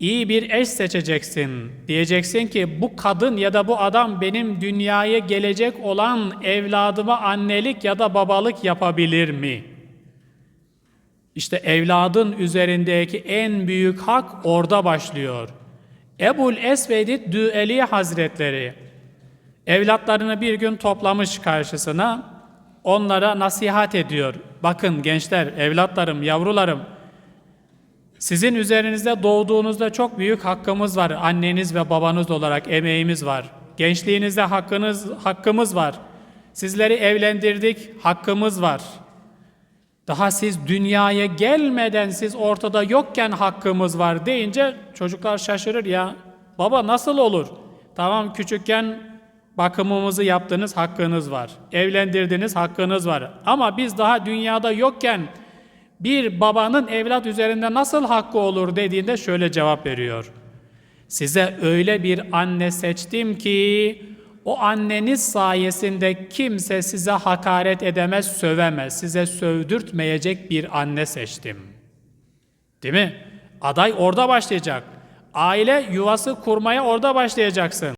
iyi bir eş seçeceksin. Diyeceksin ki bu kadın ya da bu adam benim dünyaya gelecek olan evladıma annelik ya da babalık yapabilir mi? İşte evladın üzerindeki en büyük hak orada başlıyor. Ebul Esvedid Düeli Hazretleri evlatlarını bir gün toplamış karşısına onlara nasihat ediyor. Bakın gençler, evlatlarım, yavrularım sizin üzerinizde doğduğunuzda çok büyük hakkımız var. Anneniz ve babanız olarak emeğimiz var. Gençliğinizde hakkınız hakkımız var. Sizleri evlendirdik, hakkımız var. Daha siz dünyaya gelmeden siz ortada yokken hakkımız var deyince çocuklar şaşırır ya. Baba nasıl olur? Tamam küçükken bakımımızı yaptınız hakkınız var. Evlendirdiniz hakkınız var. Ama biz daha dünyada yokken bir babanın evlat üzerinde nasıl hakkı olur dediğinde şöyle cevap veriyor. Size öyle bir anne seçtim ki o anneniz sayesinde kimse size hakaret edemez, sövemez. Size sövdürtmeyecek bir anne seçtim. Değil mi? Aday orada başlayacak. Aile yuvası kurmaya orada başlayacaksın.